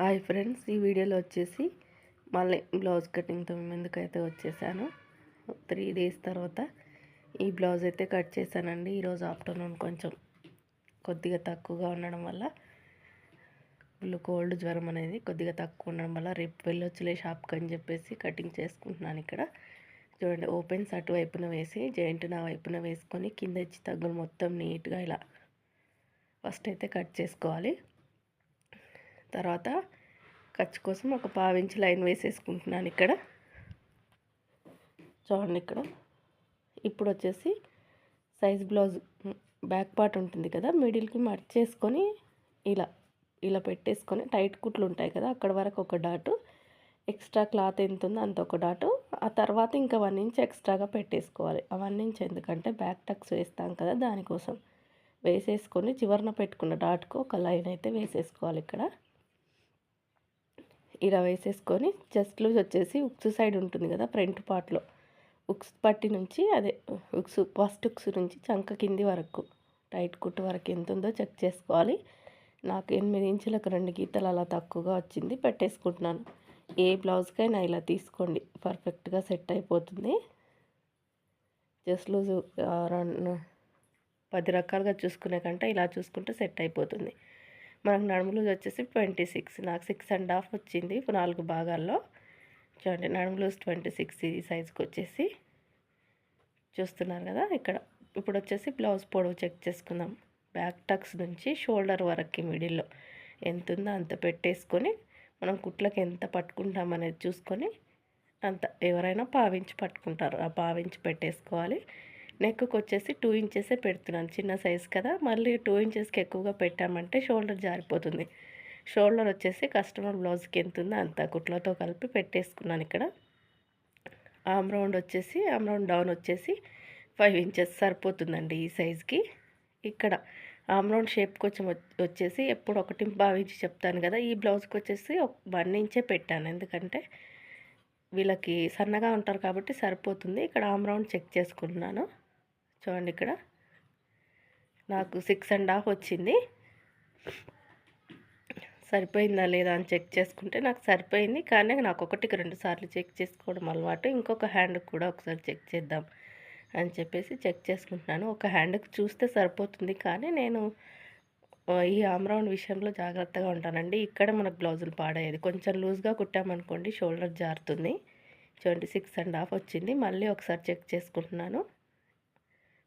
Hi friends ఈ వీడియోలో వచ్చేసి మళ్ళీ బ్లౌజ్ కటింగ్తో ముందుకైతే వచ్చేసాను. త్రీ డేస్ తర్వాత ఈ బ్లౌజ్ అయితే కట్ చేశానండి. ఈరోజు ఆఫ్టర్నూన్ కొంచెం కొద్దిగా తక్కువగా ఉండడం వల్ల ఫుల్ కోల్డ్ జ్వరం అనేది కొద్దిగా తక్కువ ఉండడం వల్ల రేపు వెళ్ళొచ్చులే షాప్కి అని చెప్పేసి కటింగ్ చేసుకుంటున్నాను ఇక్కడ. చూడండి ఓపెన్స్ అటువైపున వేసి జాయింట్ నా వైపున వేసుకొని కింద ఇచ్చి తగ్గులు మొత్తం నీట్గా ఇలా ఫస్ట్ అయితే కట్ చేసుకోవాలి. తర్వాత ఖర్చు కోసం ఒక పావించి లైన్ వేసేసుకుంటున్నాను ఇక్కడ. చూడండి ఇక్కడ. ఇప్పుడు వచ్చేసి సైజ్ బ్లౌజ్ బ్యాక్ పార్ట్ ఉంటుంది కదా మిడిల్కి మర్చేసుకొని ఇలా ఇలా పెట్టేసుకొని టైట్ కుట్లు ఉంటాయి కదా అక్కడ వరకు ఒక డాటు. ఎక్స్ట్రా క్లాత్ ఎంత ఉందో అంత ఒక డాటు. ఆ తర్వాత ఇంకా వన్ ఇంచ్ ఎక్స్ట్రాగా పెట్టేసుకోవాలి. ఆ వన్ ఇంచ్ ఎందుకంటే బ్యాక్ టక్స్ వేస్తాం కదా దానికోసం. వేసేసుకొని చివరన పెట్టుకున్న డాట్కు ఒక లైన్ అయితే వేసేసుకోవాలి ఇక్కడ. ఇలా వేసేసుకొని చెస్ట్ లూజ్ వచ్చేసి ఉక్స్ సైడ్ ఉంటుంది కదా ఫ్రంట్ పార్ట్లో. ఉక్స్ పట్టి నుంచి అదే ఉక్స్ ఫస్ట్ ఉక్స్ నుంచి చంక కింది వరకు టైట్ కుట్టు వరకు ఎంత ఉందో చెక్ చేసుకోవాలి. నాకు ఎనిమిది ఇంచులకు రెండు గీతలు అలా తక్కువగా వచ్చింది పెట్టేసుకుంటున్నాను. ఏ బ్లౌజ్కైనా ఇలా తీసుకోండి పర్ఫెక్ట్గా సెట్ అయిపోతుంది. జస్ట్ లూజ్ పది రకాలుగా చూసుకునే కంటే ఇలా చూసుకుంటే సెట్ అయిపోతుంది. మనకు నడుములూజ్ వచ్చేసి ట్వంటీ సిక్స్. నాకు సిక్స్ అండ్ హాఫ్ వచ్చింది నాలుగు భాగాల్లో. చూడండి నడుములు ట్వంటీ సిక్స్ ఈ సైజుకి వచ్చేసి. చూస్తున్నారు కదా ఇక్కడ ఇప్పుడు వచ్చేసి బ్లౌజ్ పొడవు చెక్ చేసుకుందాం. బ్యాక్ టక్స్ నుంచి షోల్డర్ వరకు మిడిల్లో. ఎంత ఉందో అంత పెట్టేసుకొని మనం కుట్లకి ఎంత పట్టుకుంటాం అనేది చూసుకొని అంత ఎవరైనా పావించి పట్టుకుంటారు. ఆ పావించి పెట్టేసుకోవాలి. నెక్కి వచ్చేసి టూ ఇంచెసే పెడుతున్నాను. చిన్న సైజ్ కదా. మళ్ళీ టూ ఇంచెస్కి ఎక్కువగా పెట్టామంటే షోల్డర్ జారిపోతుంది. షోల్డర్ వచ్చేసి కస్టమర్ బ్లౌజ్కి ఎంత ఉందో అంత కుట్లతో కలిపి పెట్టేసుకున్నాను ఇక్కడ. ఆమ్ రౌండ్ వచ్చేసి ఆమ్ రౌండ్ డౌన్ వచ్చేసి ఫైవ్ ఇంచెస్ సరిపోతుందండి ఈ సైజ్కి ఇక్కడ ఆమ్ రౌండ్ షేప్ కొంచెం వచ్చేసి ఎప్పుడు ఒకటి భావించి చెప్తాను కదా. ఈ బ్లౌజ్కి వచ్చేసి వన్ ఇంచే పెట్టాను. ఎందుకంటే వీళ్ళకి సన్నగా ఉంటారు కాబట్టి సరిపోతుంది. ఇక్కడ ఆమ్ రౌండ్ చెక్ చేసుకుంటున్నాను. చూడండి ఇక్కడ. నాకు సిక్స్ అండ్ హాఫ్ వచ్చింది. సరిపోయిందా లేదా అని చెక్ చేసుకుంటే నాకు సరిపోయింది. కానీ నాకు ఒకటికి రెండు సార్లు చెక్ చేసుకోవడం అలవాటు. ఇంకొక హ్యాండ్కి కూడా ఒకసారి చెక్ చేద్దాం అని చెప్పేసి చెక్ చేసుకుంటున్నాను. ఒక హ్యాండ్కి చూస్తే సరిపోతుంది. కానీ నేను ఈ ఆమ్రౌండ్ విషయంలో జాగ్రత్తగా ఉంటానండి. ఇక్కడ మనకు బ్లౌజులు పాడేది కొంచెం లూజ్గా కుట్టామనుకోండి షోల్డర్ జారుతుంది. చూడండి సిక్స్ అండ్ హాఫ్ వచ్చింది. మళ్ళీ ఒకసారి చెక్ చేసుకుంటున్నాను.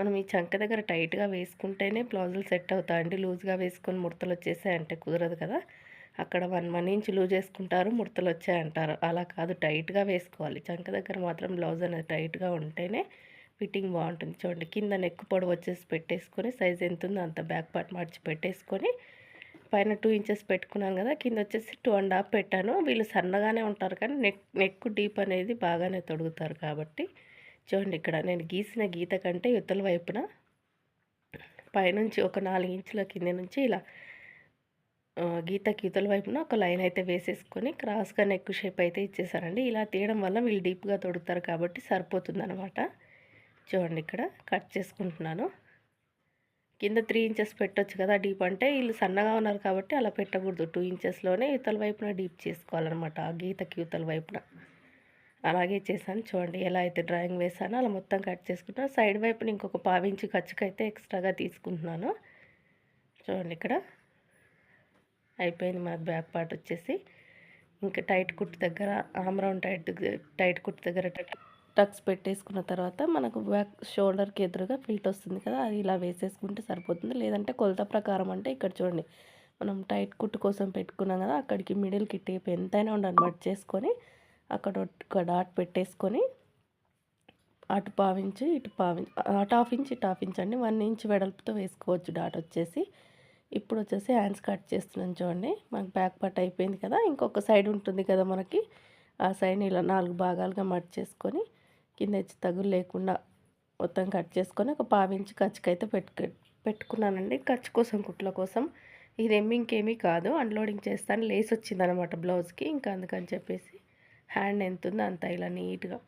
మనం ఈ చంక దగ్గర టైట్గా వేసుకుంటేనే బ్లౌజులు సెట్ అవుతాయండి లూజ్గా వేసుకొని ముడతలు వచ్చేసాయంటే కుదరదు కదా. అక్కడ వన్ వన్ ఇంచ్ లూజ్ వేసుకుంటారు ముడతలు వచ్చాయంటారు అలా కాదు టైట్గా వేసుకోవాలి. చంక దగ్గర మాత్రం బ్లౌజ్ అనేది టైట్గా ఉంటేనే ఫిట్టింగ్ బాగుంటుంది. చూడండి కింద నెక్ పొడవు వచ్చేసి పెట్టేసుకొని సైజ్ ఎంత ఉందో అంత బ్యాక్ పార్ట్ మార్చి పెట్టేసుకొని పైన టూ ఇంచెస్ పెట్టుకున్నాను కదా కింద వచ్చేసి టూ అండ్ హాఫ్ పెట్టాను. వీళ్ళు సన్నగానే ఉంటారు కానీ నెక్ నెక్ డీప్ అనేది బాగానే తొడుగుతారు కాబట్టి చూడండి ఇక్కడ నేను గీసిన గీత కంటే యుద్ధల వైపున పైనుంచి ఒక నాలుగు ఇంచుల కింద నుంచి ఇలా గీత గీతల వైపున ఒక లైన్ అయితే వేసేసుకొని క్రాస్గా నెక్ షేప్ అయితే ఇచ్చేసారండి ఇలా తీయడం వల్ల వీళ్ళు డీప్గా తొడుగుతారు కాబట్టి సరిపోతుంది అనమాట చూడండి ఇక్కడ కట్ చేసుకుంటున్నాను. కింద త్రీ ఇంచెస్ పెట్టొచ్చు కదా డీప్ అంటే వీళ్ళు సన్నగా ఉన్నారు కాబట్టి అలా పెట్టకూడదు. టూ ఇంచెస్లోనే ఇవతల వైపున డీప్ చేసుకోవాలన్నమాట ఆ గీతకి ఇవతల వైపున. అలాగే చేశాను. చూడండి ఎలా అయితే డ్రాయింగ్ వేసానో అలా మొత్తం కట్ చేసుకుంటాను సైడ్ వైపున ఇంకొక పావించి ఖర్చుకైతే ఎక్స్ట్రాగా తీసుకుంటున్నాను. చూడండి ఇక్కడ అయిపోయింది మనకు బ్యాక్ పార్ట్ వచ్చేసి. ఇంకా టైట్ కుట్టు దగ్గర ఆమ్రౌండ్ టైట్ టైట్ కుట్టు దగ్గర టక్స్ పెట్టేసుకున్న తర్వాత మనకు బ్యాక్ షోల్డర్కి ఎదురుగా ఫిల్ట్ వస్తుంది కదా అది ఇలా వేసేసుకుంటే సరిపోతుంది. లేదంటే కొలత ప్రకారం అంటే ఇక్కడ చూడండి మనం టైట్ కుట్టు కోసం పెట్టుకున్నాం కదా అక్కడికి మిడిల్కి టేప్ ఎంతైనా ఉండాలి మట్ చేసుకొని అక్కడ ఒక డాట్ పెట్టేసుకొని అటు పావించి ఇటు పావించి అటు హాఫ్ ఇంచ్ ఇటు హాఫ్ ఇంచ్ అండి. వన్ ఇంచ్ వెడల్పుతో వేసుకోవచ్చు డాట్ వచ్చేసి. ఇప్పుడు వచ్చేసి హ్యాండ్స్ కట్ చేస్తున్నాను చూడండి. మనకు బ్యాక్ పార్ట్ అయిపోయింది కదా. ఇంకొక సైడ్ ఉంటుంది కదా మనకి. ఆ సైడ్ ఇలా నాలుగు భాగాలుగా మట్ చేసుకొని కింద వచ్చి తగులు లేకుండా మొత్తం కట్ చేసుకొని ఒక పావించి ఖర్చుకైతే పెట్టుకు పెట్టుకున్నానండి. ఖర్చు కోసం కుట్ల కోసం. ఇది ఇంకేమీ కాదు. అన్లోడింగ్ చేస్తాను. లేస్ వచ్చిందనమాట బ్లౌజ్కి. ఇంకా అందుకని చెప్పేసి హ్యాండ్ ఎంత ఉందో అంత ఇలా నీట్గా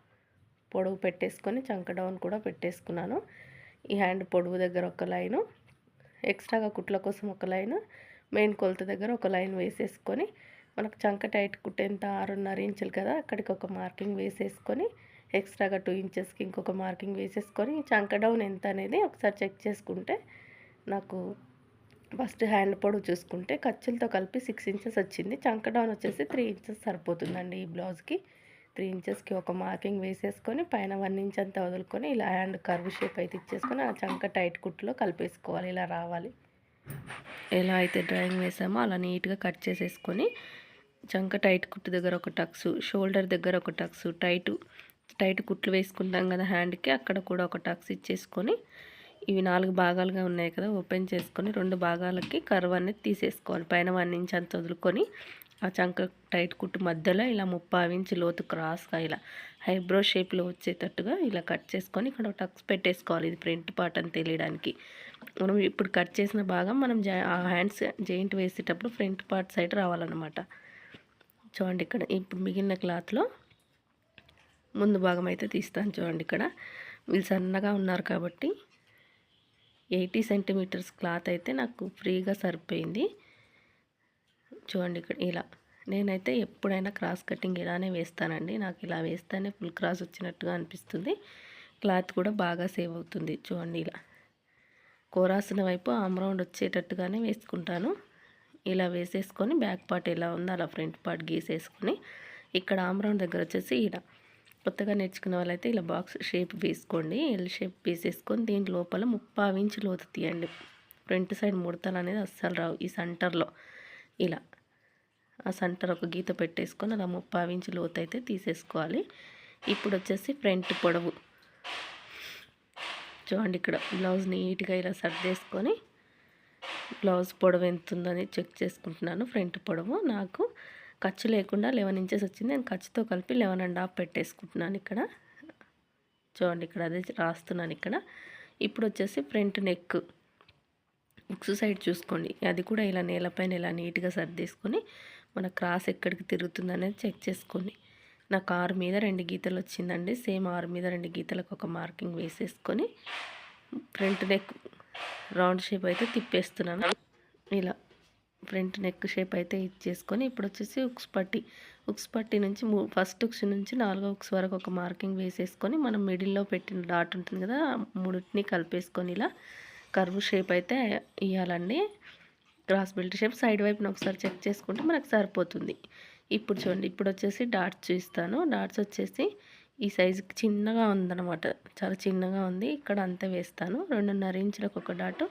పొడవు పెట్టేసుకొని చంక డౌన్ కూడా పెట్టేసుకున్నాను. ఈ హ్యాండ్ పొడవు దగ్గర ఒక లైను ఎక్స్ట్రాగా కుట్ల కోసం ఒక లైను మెయిన్ కొలత దగ్గర ఒక లైన్ వేసేసుకొని మనకు చంక టైట్ కుట్టేంత ఎంత ఆరున్నర ఇంచులు కదా అక్కడికి ఒక మార్కింగ్ వేసేసుకొని ఎక్స్ట్రాగా టూ ఇంచెస్కి ఇంకొక మార్కింగ్ వేసేసుకొని చంక డౌన్ ఎంత అనేది ఒకసారి చెక్ చేసుకుంటే నాకు ఫస్ట్ హ్యాండ్ పొడవు చూసుకుంటే ఖర్చులతో కలిపి సిక్స్ ఇంచెస్ వచ్చింది. చంక డౌన్ వచ్చేసి త్రీ ఇంచెస్ సరిపోతుందండి ఈ బ్లౌజ్కి త్రీ ఇంచెస్కి ఒక మార్కింగ్ వేసేసుకొని పైన వన్ ఇంచ్ అంతా వదులుకొని ఇలా హ్యాండ్ కర్వ్ షేప్ అయితే ఇచ్చేసుకొని ఆ చంక టైట్ కుట్టులో కలిపేసుకోవాలి ఇలా రావాలి. ఎలా అయితే డ్రాయింగ్ వేసామో అలా నీట్గా కట్ చేసేసుకొని చంక టైట్ కుట్టు దగ్గర ఒక టక్స్ షోల్డర్ దగ్గర ఒక టక్స్ టైట్ టైట్ కుట్లు వేసుకుంటాం కదా హ్యాండ్కి అక్కడ కూడా ఒక టక్స్ ఇచ్చేసుకొని ఇవి నాలుగు భాగాలుగా ఉన్నాయి కదా ఓపెన్ చేసుకొని రెండు భాగాలకి కర్వ్ అనేది తీసేసుకోవాలి. పైన వన్ ఇంచ్ అంత వదులుకొని ఆ చంక టైట్ కుట్టు మధ్యలో ఇలా ముప్పై ఇంచు లోతు క్రాస్గా ఇలా హైబ్రో షేప్లో వచ్చేటట్టుగా ఇలా కట్ చేసుకొని ఇక్కడ టక్స్ పెట్టేసుకోవాలి. ఇది ప్రింట్ పార్ట్ అని తెలియడానికి. మనం ఇప్పుడు కట్ చేసిన భాగం మనం ఆ హ్యాండ్స్ జాయింట్ వేసేటప్పుడు ఫ్రంట్ పార్ట్ సైడ్ రావాలన్నమాట. చూడండి ఇక్కడ ఇప్పుడు మిగిలిన క్లాత్లో ముందు భాగం అయితే తీస్తాను చూడండి ఇక్కడ. వీళ్ళు సన్నగా ఉన్నారు కాబట్టి ఎయిటీ సెంటీమీటర్స్ క్లాత్ అయితే నాకు ఫ్రీగా సరిపోయింది. చూడండి ఇక్కడ ఇలా. నేనైతే ఎప్పుడైనా క్రాస్ కటింగ్ ఇలానే వేస్తానండి. నాకు ఇలా వేస్తేనే ఫుల్ క్రాస్ వచ్చినట్టుగా అనిపిస్తుంది. క్లాత్ కూడా బాగా సేవ్ అవుతుంది. చూడండి ఇలా. కోరాసిన వైపు ఆమ్రౌండ్ వచ్చేటట్టుగానే వేసుకుంటాను. ఇలా వేసేసుకొని బ్యాక్ పార్ట్ ఎలా ఉందో అలా ఫ్రంట్ పార్ట్ గీసేసుకొని ఇక్కడ ఆమ్రౌండ్ దగ్గర వచ్చేసి ఇలా. కొత్తగా నేర్చుకున్న వాళ్ళైతే ఇలా బాక్స్ షేప్ వేసుకోండి. ఎల్ షేప్ వేసేసుకొని దీని లోపల ముప్పై ఇంచు లోతు తీయండి. ఫ్రంట్ సైడ్ ముడతలు అనేది అస్సలు రావు. ఈ సెంటర్లో ఇలా ఆ సెంటర్ ఒక గీత పెట్టేసుకొని అలా ముప్పావి ఇంచు లోతు అయితే తీసేసుకోవాలి. ఇప్పుడు వచ్చేసి ఫ్రంట్ పొడవు. చూడండి ఇక్కడ బ్లౌజ్ నీట్గా ఇలా సర్దేసుకొని బ్లౌజ్ పొడవు ఎంత ఉందని చెక్ చేసుకుంటున్నాను. ఫ్రంట్ పొడవు నాకు ఖర్చు లేకుండా లెవెన్ ఇంచెస్ వచ్చింది. నేను ఖర్చుతో కలిపి లెవెన్ అండ్ హాఫ్ పెట్టేసుకుంటున్నాను ఇక్కడ. చూడండి ఇక్కడ అదే రాస్తున్నాను ఇక్కడ. ఇప్పుడు వచ్చేసి ఫ్రంట్ నెక్. బుక్స్ సైడ్ చూసుకోండి. అది కూడా ఇలా నేలపైన ఇలా నీట్గా సర్దేసుకొని మన క్రాస్ ఎక్కడికి తిరుగుతుంది అనేది చెక్ చేసుకోండి. నాకు ఆరు మీద రెండు గీతలు వచ్చిందండి. సేమ్ ఆరు మీద రెండు గీతలకు ఒక మార్కింగ్ వేసేసుకొని ఫ్రంట్ నెక్ రౌండ్ షేప్ అయితే తిప్పేస్తున్నాను. ఇలా ఫ్రంట్ నెక్ షేప్ అయితే ఇచ్చేసుకొని ఇప్పుడు వచ్చేసి ఉక్స్ పట్టి ఉక్స్ పట్టి నుంచి ఫస్ట్ ఉక్స్ నుంచి నాలుగో ఉక్స్ వరకు ఒక మార్కింగ్ వేసేసుకొని మనం మిడిల్లో పెట్టిన డాట్ ఉంటుంది కదా మూడింటిని కలిపేసుకొని ఇలా కర్వ్ షేప్ అయితే ఇవ్వాలండి క్రాస్ బెల్ట్ షేప్ సైడ్ వైపున ఒకసారి చెక్ చేసుకుంటే మనకు సరిపోతుంది. ఇప్పుడు చూడండి ఇప్పుడు వచ్చేసి డాట్స్ చూస్తాను డాట్స్ వచ్చేసి ఈ సైజుకి చిన్నగా ఉందన్నమాట చాలా చిన్నగా ఉంది. ఇక్కడ అంతే వేస్తాను. రెండున్నర ఇంచులకు ఒక డాట్.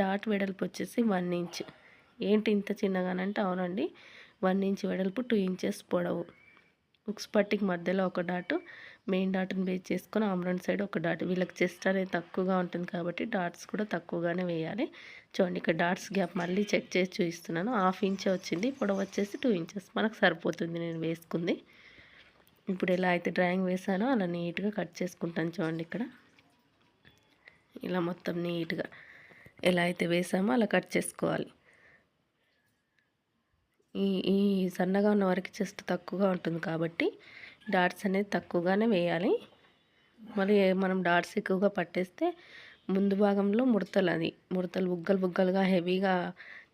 డాట్ వెడల్పు వచ్చేసి వన్ ఇంచ్. ఏంటి ఇంత చిన్నగానంటే అవునండి. వన్ ఇంచ్ వెడల్పు టూ ఇంచెస్ పొడవు. ఉక్స్ పట్టికి మధ్యలో ఒక డాటు మెయిన్ డాట్ని బేస్ చేసుకొని ఆమ్రాన్ సైడ్ ఒక డాట్. వీళ్ళకి చెస్ట్ అనేది తక్కువగా ఉంటుంది కాబట్టి డాట్స్ కూడా తక్కువగానే వేయాలి. చూడండి ఇక్కడ డాట్స్ గ్యాప్ మళ్ళీ చెక్ చేసి చూపిస్తున్నాను. హాఫ్ ఇంచే వచ్చింది. పొడవు వచ్చేసి టూ ఇంచెస్. మనకు సరిపోతుంది నేను వేసుకుంది. ఇప్పుడు ఎలా అయితే డ్రాయింగ్ వేసానో అలా నీట్గా కట్ చేసుకుంటాను చూడండి ఇక్కడ. ఇలా మొత్తం నీట్గా ఎలా అయితే వేసామో అలా కట్ చేసుకోవాలి. ఈ ఈ సన్నగా ఉన్న వారికి చెస్ట్ తక్కువగా ఉంటుంది కాబట్టి డాట్స్ అనేది తక్కువగానే వేయాలి. మరి మనం డాట్స్ ఎక్కువగా పట్టేస్తే ముందు భాగంలో ముడతలు అది ముడతలు బుగ్గలు బుగ్గలుగా హెవీగా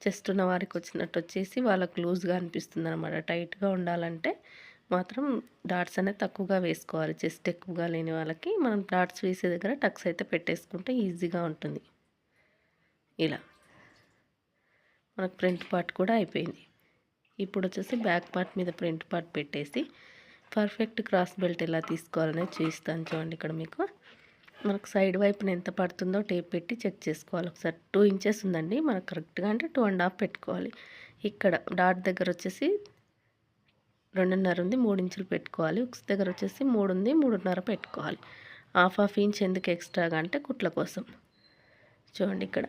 చెస్ట్ ఉన్న వారికి వచ్చినట్టు వచ్చేసి వాళ్ళకు లూజ్గా అనిపిస్తుంది అనమాట టైట్గా ఉండాలంటే మాత్రం డాట్స్ అనేది తక్కువగా వేసుకోవాలి. చెస్ట్ ఎక్కువగా లేని వాళ్ళకి మనం డాట్స్ వేసే దగ్గర టక్స్ అయితే పెట్టేసుకుంటే ఈజీగా ఉంటుంది. ఇలా. మనకు ఫ్రంట్ పార్ట్ కూడా అయిపోయింది. ఇప్పుడు వచ్చేసి బ్యాక్ పార్ట్ మీద ప్రింట్ పార్ట్ పెట్టేసి పర్ఫెక్ట్ క్రాస్ బెల్ట్ ఎలా తీసుకోవాలనేది చూపిస్తాను చూడండి ఇక్కడ మీకు. మనకు సైడ్ వైపున ఎంత పడుతుందో టేప్ పెట్టి చెక్ చేసుకోవాలి. ఒకసారి టూ ఇంచెస్ ఉందండి. మనకు కరెక్ట్గా అంటే టూ అండ్ హాఫ్ పెట్టుకోవాలి. ఇక్కడ డాట్ దగ్గర వచ్చేసి రెండున్నర ఉంది మూడు ఇంచులు పెట్టుకోవాలి. ఉక్స్ దగ్గర వచ్చేసి మూడు ఉంది మూడున్నర పెట్టుకోవాలి. హాఫ్ హాఫ్ ఇంచ్ ఎందుకు ఎక్స్ట్రాగా అంటే కుట్ల కోసం. చూడండి ఇక్కడ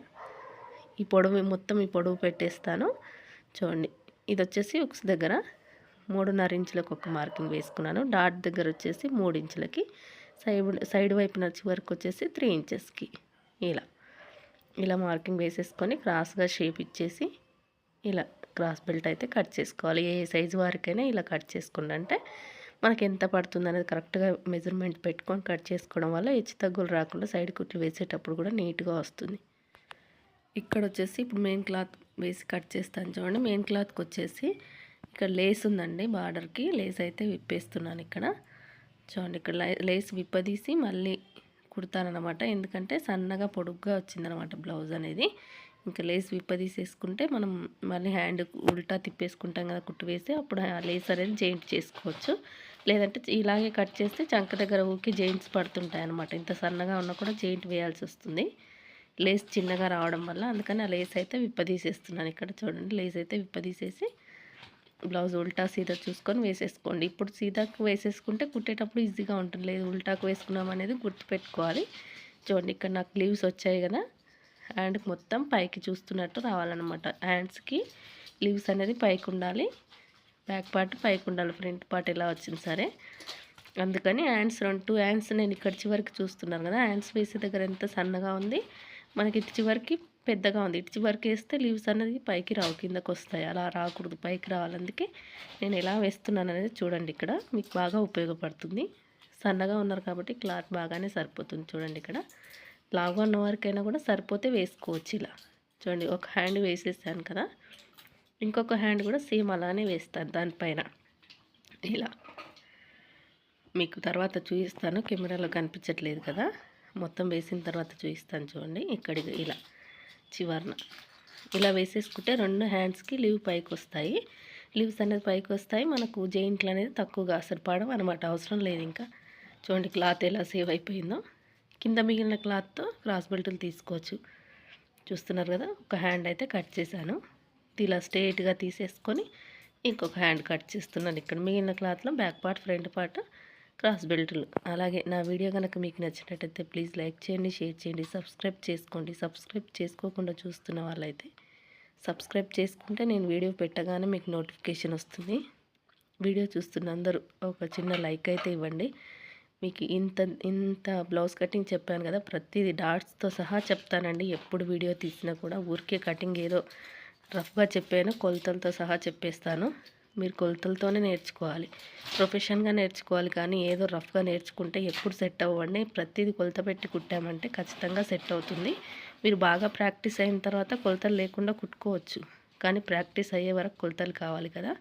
ఈ పొడవు మొత్తం ఈ పొడవు పెట్టేస్తాను. చూడండి ఇది వచ్చేసి ఉక్స్ దగ్గర మూడున్నర ఇంచులకు ఒక మార్కింగ్ వేసుకున్నాను. డాట్ దగ్గర వచ్చేసి మూడు ఇంచులకి సైడ్ సైడ్ వైపున వరకు వచ్చేసి త్రీ ఇంచెస్కి. ఇలా ఇలా మార్కింగ్ వేసేసుకొని క్రాస్గా షేప్ ఇచ్చేసి ఇలా క్రాస్ బెల్ట్ అయితే కట్ చేసుకోవాలి. ఏ సైజు వారికైనా ఇలా కట్ చేసుకోండి. అంటే మనకి ఎంత పడుతుంది అనేది కరెక్ట్గా మెజర్మెంట్ పెట్టుకొని కట్ చేసుకోవడం వల్ల హెచ్చు తగ్గులు రాకుండా సైడ్ కుట్లు వేసేటప్పుడు కూడా నీట్గా వస్తుంది. ఇక్కడ వచ్చేసి ఇప్పుడు మెయిన్ క్లాత్ వేసి కట్ చేస్తాను చూడండి. మెయిన్ క్లాత్కి వచ్చేసి ఇక్కడ లేస్ ఉందండి బార్డర్కి. లేస్ అయితే విప్పేస్తున్నాను ఇక్కడ. చూడండి ఇక్కడ లేస్ విప్పదీసి మళ్ళీ కుడతానమాట ఎందుకంటే సన్నగా పొడుగ్గా వచ్చిందనమాట బ్లౌజ్ అనేది. ఇంకా లేస్ విప్పదీసేసుకుంటే మనం మళ్ళీ హ్యాండ్ ఉల్టా తిప్పేసుకుంటాం కదా కుట్టు వేసి అప్పుడు ఆ లేస్ అనేది జెయింట్ చేసుకోవచ్చు. లేదంటే ఇలాగే కట్ చేస్తే చంక దగ్గర ఊకి జెయింట్స్ పడుతుంటాయి అనమాట ఇంత సన్నగా ఉన్నా కూడా జెయింట్ వేయాల్సి వస్తుంది. లేస్ చిన్నగా రావడం వల్ల అందుకని ఆ లేస్ అయితే విప్పదీసేస్తున్నాను. ఇక్కడ చూడండి లేస్ అయితే విప్పదీసేసి బ్లౌజ్ ఉల్టా సీదా చూసుకొని వేసేసుకోండి. ఇప్పుడు సీదాకు వేసేసుకుంటే కుట్టేటప్పుడు ఈజీగా ఉంటుంది. లేదు ఉల్టాకు వేసుకున్నాం అనేది గుర్తుపెట్టుకోవాలి. చూడండి ఇక్కడ నాకు లీవ్స్ వచ్చాయి కదా. హ్యాండ్కి మొత్తం పైకి చూస్తున్నట్టు రావాలన్నమాట. హ్యాండ్స్కి లీవ్స్ అనేది పైకి ఉండాలి. బ్యాక్ పార్ట్ పైకి ఉండాలి. ఫ్రంట్ పార్ట్ ఎలా వచ్చింది సరే. అందుకని హ్యాండ్స్ రెండు టూ హ్యాండ్స్ నేను ఇక్కడ చివరికి చూస్తున్నాను కదా. హ్యాండ్స్ వేసే దగ్గర ఎంత సన్నగా ఉంది. మనకి ఇటు చివరికి పెద్దగా ఉంది. ఇటు చివరికి వేస్తే లీవ్స్ అనేది పైకి రావు కిందకు వస్తాయి అలా రాకూడదు పైకి రావాలి. అందుకే నేను ఎలా వేస్తున్నాను అనేది చూడండి ఇక్కడ. మీకు బాగా ఉపయోగపడుతుంది. సన్నగా ఉన్నారు కాబట్టి క్లాత్ బాగానే సరిపోతుంది చూడండి ఇక్కడ. లావుగా ఉన్న వరకైనా కూడా సరిపోతే వేసుకోవచ్చు ఇలా. చూడండి ఒక హ్యాండ్ వేసేసాను కదా. ఇంకొక హ్యాండ్ కూడా సేమ్ అలానే వేస్తాను దానిపైన. ఇలా. మీకు తర్వాత చూపిస్తాను. కెమెరాలో కనిపించట్లేదు కదా. మొత్తం వేసిన తర్వాత చూపిస్తాను చూడండి. ఇక్కడికి ఇలా చివరన ఇలా వేసేసుకుంటే రెండు హ్యాండ్స్కి లీవ్ పైకి వస్తాయి. లీవ్స్ అనేది పైకి వస్తాయి. మనకు జెయింట్లు అనేది తక్కువగా అసలు పడవు అనమాట అవసరం లేదు ఇంకా. చూడండి క్లాత్ ఎలా సేవ్ అయిపోయిందో. కింద మిగిలిన క్లాత్తో క్రాస్ బెల్టులు తీసుకోవచ్చు. చూస్తున్నారు కదా? ఒక హ్యాండ్ అయితే కట్ చేశాను. ఇలా స్ట్రేట్గా తీసేసుకొని ఇంకొక హ్యాండ్ కట్ చేస్తున్నాను. ఇక్కడ మిగిలిన క్లాత్లో back part front part cross బెల్టులు. అలాగే నా వీడియో కనుక మీకు నచ్చినట్టయితే ప్లీజ్ లైక్ చేయండి షేర్ చేయండి సబ్స్క్రైబ్ చేసుకోండి. సబ్స్క్రైబ్ చేసుకోకుండా చూస్తున్న వాళ్ళైతే సబ్స్క్రైబ్ చేసుకుంటే నేను వీడియో పెట్టగానే మీకు నోటిఫికేషన్ వస్తుంది. వీడియో చూస్తున్న అందరూ ఒక చిన్న లైక్ అయితే ఇవ్వండి. మీకు ఇంత ఇంత బ్లౌజ్ కటింగ్ చెప్పాను కదా ప్రతిదీ డాట్స్తో సహా చెప్తానండి. ఎప్పుడు వీడియో తీసినా కూడా ఊరికే కటింగ్ ఏదో రఫ్గా చెప్పాను కొలతలతో సహా చెప్పేస్తాను. మీరు కొలతలతోనే నేర్చుకోవాలి. ప్రొఫెషన్గా నేర్చుకోవాలి కానీ ఏదో రఫ్గా నేర్చుకుంటే ఎప్పుడు సెట్ అవ్వండి. ప్రతిదీ కొలత పెట్టి కుట్టామంటే ఖచ్చితంగా సెట్ అవుతుంది. మీరు బాగా ప్రాక్టీస్ అయిన తర్వాత కొలతలు లేకుండా కుట్టుకోవచ్చు. కానీ ప్రాక్టీస్ అయ్యే వరకు కొలతలు కావాలి కదా.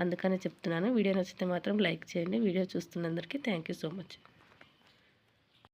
అందుకని చెప్తున్నాను. వీడియో నచ్చితే మాత్రం లైక్ చేయండి. వీడియో చూస్తున్నందరికీ థ్యాంక్ సో మచ్.